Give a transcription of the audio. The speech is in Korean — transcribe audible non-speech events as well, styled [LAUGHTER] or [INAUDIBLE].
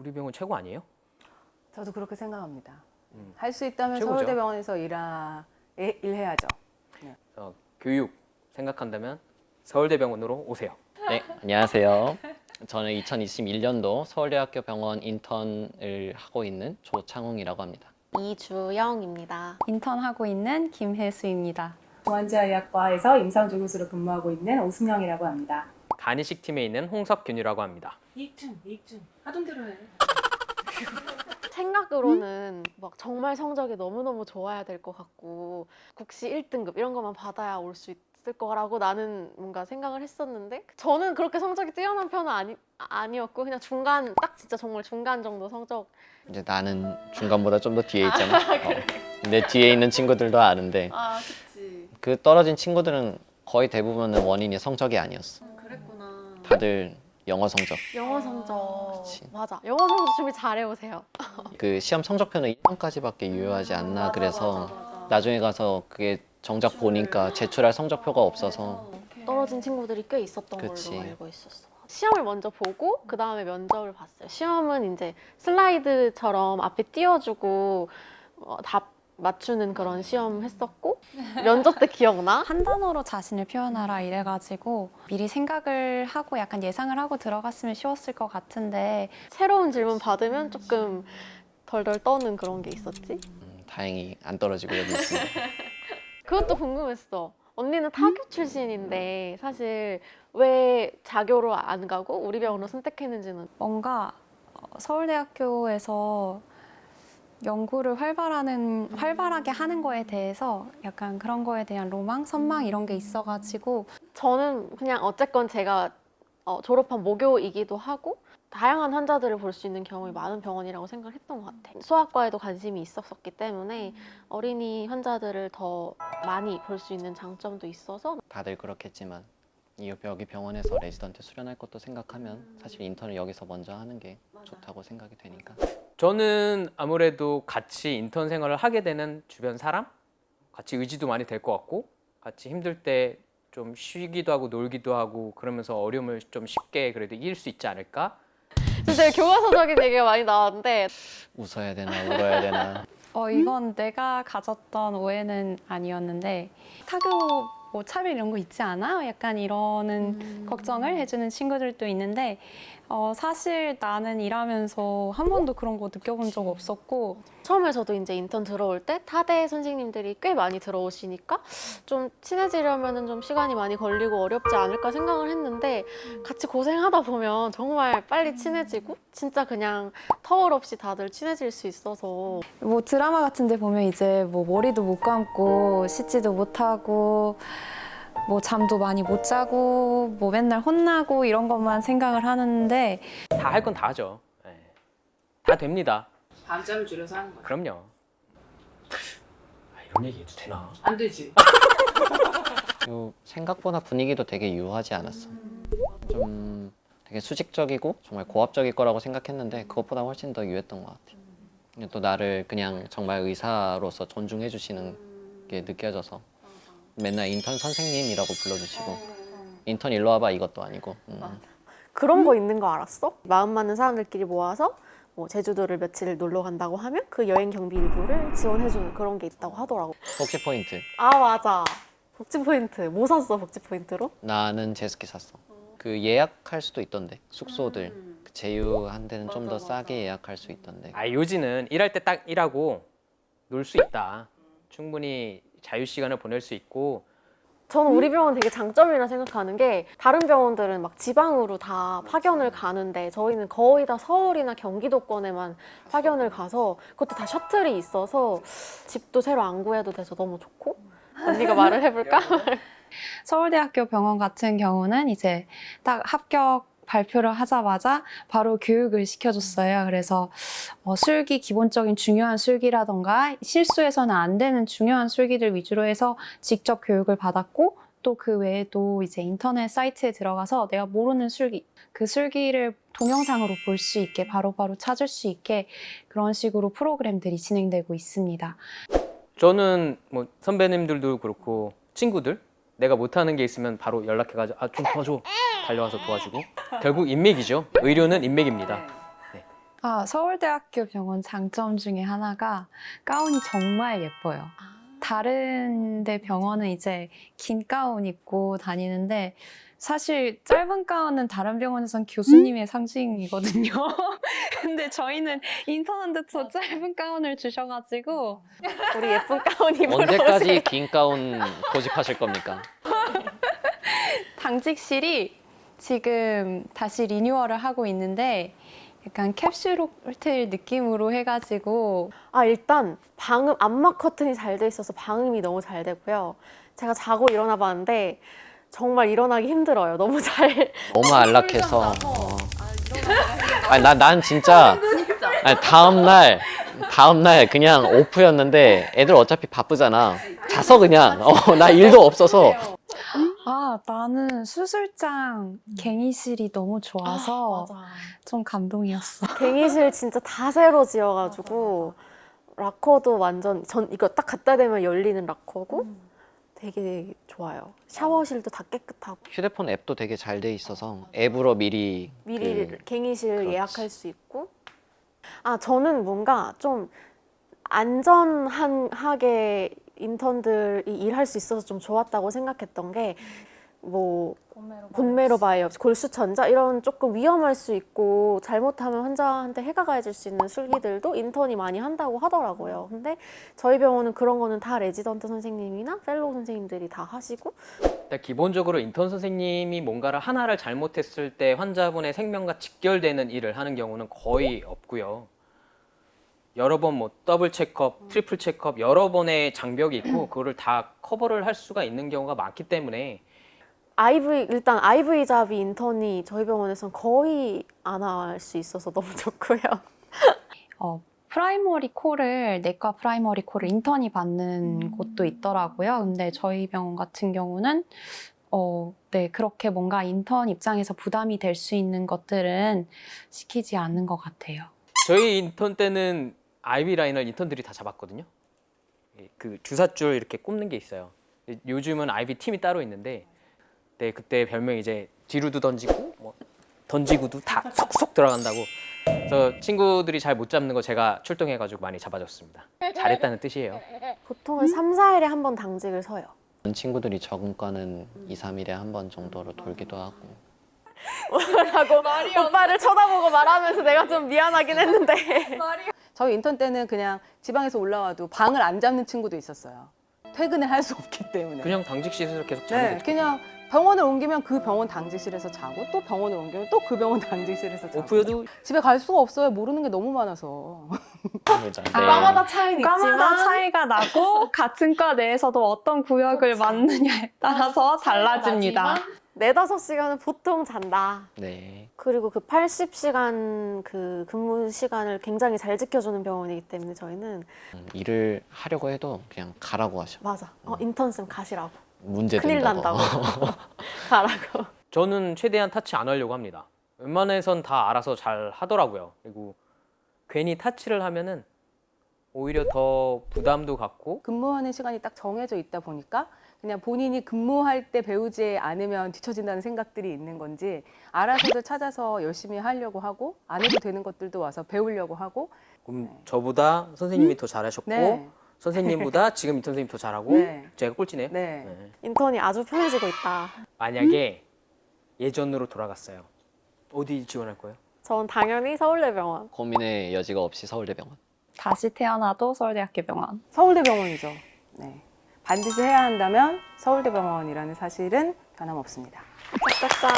우리 병원 최고 아니에요? 저도 그렇게 생각합니다. 음. 할수 있다면 최고죠. 서울대병원에서 일하, 일- 일해야죠. 어, 교육 생각한다면 서울대병원으로 오세요. 네, 안녕하세요. 저는 2021년도 서울대학교 병원 인턴을 하고 있는 조창웅이라고 합니다. 이주영입니다. 인턴하고 있는 김혜수입니다. 중환자의학과에서 임상조 교수로 근무하고 있는 오승영이라고 합니다. 간이식 팀에 있는 홍석균이라고 합니다. 이익증, 이익증. 하던 대로 해. [LAUGHS] 생각으로는 막 정말 성적이 너무너무 좋아야 될 것 같고 국시 1등급 이런 것만 받아야 올 수 있을 거라고 나는 뭔가 생각을 했었는데 저는 그렇게 성적이 뛰어난 편은 아니, 아니었고 그냥 중간 딱 진짜 정말 중간 정도 성적 이제 나는 중간보다 좀 더 뒤에 있잖아. 어. 내 뒤에 있는 친구들도 아는데 아 그치 그 떨어진 친구들은 거의 대부분은 원인이 성적이 아니었어. 다들 영어 성적. 영어 성적 그치. 맞아 영어 성적 준비 잘해 오세요 [LAUGHS] 그 시험 성적표는 1등까지밖에 유효하지 않나 그래서 나중에 가서 그게 정작 보니까 제출할 성적표가 없어서 떨어진 친구들이 꽤 있었던 그치. 걸로 알고 있었어. 시험을 먼저 보고 그 다음에 면접을 봤어요. 시험은 이제 슬라이드처럼 앞에 띄워주고 어, 답 맞추는 그런 시험 했었고 면접 때 기억나? 한 단어로 자신을 표현하라 이래가지고 미리 생각을 하고 약간 예상을 하고 들어갔으면 쉬웠을 것 같은데 새로운 질문 받으면 조금 덜덜 떠는 그런 게 있었지. 음, 다행히 안 떨어지고 여기 있습니다. [LAUGHS] 그것도 궁금했어. 언니는 타교 출신인데 사실 왜 자교로 안 가고 우리 병원을 선택했는지는 뭔가 어, 서울대학교에서 연구를 활발하는 활발하게 하는 거에 대해서 약간 그런 거에 대한 로망, 선망 이런 게 있어가지고 저는 그냥 어쨌건 제가 어, 졸업한 모교이기도 하고 다양한 환자들을 볼 수 있는 경험이 많은 병원이라고 생각을 했던 것 같아요. 소아과에도 관심이 있었었기 때문에 어린이 환자들을 더 많이 볼 수 있는 장점도 있어서 다들 그렇겠지만 이 여기 병원에서 레지던트 수련할 것도 생각하면 사실 인턴을 여기서 먼저 하는 게 좋다고 생각이 되니까. 저는 아무래도 같이 인턴 생활을 하게 되는 주변 사람, 같이 의지도 많이 될 것 같고, 같이 힘들 때 좀 쉬기도 하고 놀기도 하고 그러면서 어려움을 좀 쉽게 그래도 이길 수 있지 않을까? 진짜 교과서적인 얘기가 많이 나왔는데. 웃어야 되나 울어야 되나? 어 이건 내가 가졌던 오해는 아니었는데 타교 뭐 차별 이런 거 있지 않아? 약간 이러는 걱정을 해주는 친구들도 있는데 어, 사실 나는 일하면서 한 번도 그런 거 느껴본 적 없었고 처음에 저도 이제 인턴 들어올 때 타대 선생님들이 꽤 많이 들어오시니까 좀 친해지려면 좀 시간이 많이 걸리고 어렵지 않을까 생각을 했는데 같이 고생하다 보면 정말 빨리 친해지고 진짜 그냥 터울 없이 다들 친해질 수 있어서. 뭐 드라마 같은 데 보면 이제 뭐 머리도 못 감고 씻지도 못하고 뭐 잠도 많이 못 자고 뭐 맨날 혼나고 이런 것만 생각을 하는데 다 할 건 다 하죠. 예. 다 됩니다. 밤잠을 줄여서 하는 거야. 그럼요. 아, 이런 얘기 해도 되나? 안 되지. 그리고 생각보다 분위기도 되게 유하지 않았어 좀 되게 수직적이고 정말 고압적일 거라고 생각했는데 그것보다 훨씬 더 유했던 것 같아 또 나를 그냥 정말 의사로서 존중해 주시는 게 느껴져서 맨날 인턴 선생님이라고 불러주시고 인턴 일로 와봐 이것도 아니고 음. 그런 거 있는 거 알았어? 마음 맞는 사람들끼리 모아서 뭐 제주도를 며칠 놀러 간다고 하면 그 여행 경비 일부를 지원해주는 그런 게 있다고 하더라고. 복지 포인트 아 맞아. 복지 포인트 뭐 샀어 복지 포인트로? 나는 제스키 샀어 그 예약할 수도 있던데 숙소들 그 제휴한 데는 좀더 싸게 예약할 수 있던데 아 요지는 일할 때 딱 일하고 놀 수 있다. 충분히 자유 시간을 보낼 수 있고 저는 우리 병원 되게 장점이라 생각하는 게 다른 병원들은 막 지방으로 다 파견을 가는데 저희는 거의 다 서울이나 경기도권에만 파견을 가서 그것도 다 셔틀이 있어서 집도 새로 안 구해도 돼서 너무 좋고 언니가 말을 해볼까? [LAUGHS] 서울대학교 병원 같은 경우는 이제 딱 합격 발표를 하자마자 바로 교육을 시켜줬어요. 그래서 어, 술기 기본적인 중요한 술기라던가 실수해서는 안 되는 중요한 술기들 위주로 해서 직접 교육을 받았고 또 그 외에도 이제 인터넷 사이트에 들어가서 내가 모르는 술기 그 술기를 동영상으로 볼 수 있게 바로바로 찾을 수 있게 그런 식으로 프로그램들이 진행되고 있습니다. 저는 뭐 선배님들도 그렇고 친구들 내가 못하는 게 있으면 바로 연락해가지고 아 좀 도와줘. 달려와서 도와주고. 결국 인맥이죠. 의료는 인맥입니다. 네. 아, 서울대학교 병원 장점 중에 하나가 가운이 정말 예뻐요. 다른 데 병원은 이제 긴 가운 입고 다니는데 사실 짧은 가운은 다른 병원에선 교수님의 상징이거든요. [LAUGHS] 근데 저희는 인턴한테도 짧은 가운을 주셔가지고 [LAUGHS] 우리 예쁜 가운 입으러 언제까지 긴 가운 고집하실 겁니까? [LAUGHS] 당직실이 지금 다시 리뉴얼을 하고 있는데 약간 캡슐 호텔 느낌으로 해가지고 아 일단 방음 암막 커튼이 잘 돼 있어서 방음이 너무 잘 되고요. 제가 자고 일어나 봤는데 정말 일어나기 힘들어요. 너무 잘. 너무 [LAUGHS] 안락해서. 어. 아니 나, 난 진짜 아니, 다음 날 다음 날 그냥 오프였는데 애들 어차피 바쁘잖아. 자서 그냥. 어, 나 일도 없어서. 아 나는 수술장 갱이실이 너무 좋아서 좀 감동이었어. 갱이실 진짜 다 새로 지어가지고 락커도 완전 전 이거 딱 갖다 대면 열리는 락커고 되게 좋아요. 샤워실도 다 깨끗하고 휴대폰 앱도 되게 잘 돼 있어서 앱으로 미리 미리 그- 갱이실 그렇지. 예약할 수 있고 아 저는 뭔가 좀 안전하게 인턴들이 일할 수 있어서 좀 좋았다고 생각했던 게 뭐 본메로 바이옵시, 골수천자 이런 조금 위험할 수 있고 잘못하면 환자한테 해가 가해질 수 있는 술기들도 인턴이 많이 한다고 하더라고요. 근데 저희 병원은 그런 거는 다 레지던트 선생님이나 펠로우 선생님들이 다 하시고 일단 기본적으로 인턴 선생님이 뭔가를 하나를 잘못했을 때 환자분의 생명과 직결되는 일을 하는 경우는 거의 없고요. 여러 번 뭐 더블 체크업, 트리플 체크업 여러 번의 장벽이 있고 그거를 다 커버를 할 수가 있는 경우가 많기 때문에 IV 일단 IV 잡이 인턴이 저희 병원에선 거의 안 할 수 있어서 너무 좋고요. 어, 프라이머리 콜을 내과 프라이머리 콜을 인턴이 받는 곳도 있더라고요. 근데 저희 병원 같은 경우는 어, 네 그렇게 뭔가 인턴 입장에서 부담이 될 수 있는 것들은 시키지 않는 것 같아요. 저희 인턴 때는 IV 라인을 인턴들이 다 잡았거든요. 예, 그 주사줄 이렇게 꼽는 게 있어요. 요즘은 IV 팀이 따로 있는데, 네 그때 별명 이제 뒤로도 던지고 뭐 던지고도 다 쏙쏙 들어간다고. 그래서 친구들이 잘 못 잡는 거 제가 출동해가지고 많이 잡아줬습니다. 잘했다는 뜻이에요. 보통은 3, 4일에 한 번 당직을 서요. 친구들이 적은 과는 2, 3일에 한 번 정도로 돌기도 하고 라고 오빠를 쳐다보고 말하면서 내가 좀 미안하긴 했는데 [LAUGHS] 저희 인턴 때는 그냥 지방에서 올라와도 방을 안 잡는 친구도 있었어요. 퇴근을 할 수 없기 때문에. 그냥 당직실에서 계속 자는 네, 거죠. 그냥 병원을 옮기면 그 병원 당직실에서 자고 또 병원을 옮기면 또 그 병원 [LAUGHS] 당직실에서 자고. 오프여도 집에 갈 수가 없어요. 모르는 게 너무 많아서. [LAUGHS] 그죠. 네. 과마다 차이는 과마다 있지만 차이가 나고 [LAUGHS] 같은 과 내에서도 어떤 구역을 맡느냐에 따라서 달라집니다. 네다섯 시간은 보통 잔다. 네. 그리고 그 80시간 그 근무 시간을 굉장히 잘 지켜주는 병원이기 때문에 저희는 음, 일을 하려고 해도 그냥 가라고 하셔. 맞아. 어, 인턴 쌤 가시라고. 문제 큰일 된다고. 난다고. [LAUGHS] 가라고. 저는 최대한 타치 안 하려고 합니다. 웬만해선 다 알아서 잘 하더라고요. 그리고 괜히 타치를 하면은 오히려 더 부담도 갖고 근무하는 시간이 딱 정해져 있다 보니까 그냥 본인이 근무할 때 배우지 않으면 뒤처진다는 생각들이 있는 건지 알아서도 찾아서 열심히 하려고 하고 안 해도 되는 것들도 와서 배우려고 하고 그럼 저보다 선생님이 더 잘하셨고 네. 선생님보다 지금 인턴 선생님 더 잘하고 네. 제가 꼴찌네요. 네. 네. 인턴이 아주 편해지고 있다. 만약에 예전으로 돌아갔어요. 어디 지원할 거예요? 전 당연히 서울대병원. 고민의 여지가 없이 서울대병원. 다시 태어나도 서울대학교 병원. 서울대병원이죠. 네. 반드시 해야 한다면 서울대병원이라는 사실은 변함없습니다. 짝짝짝.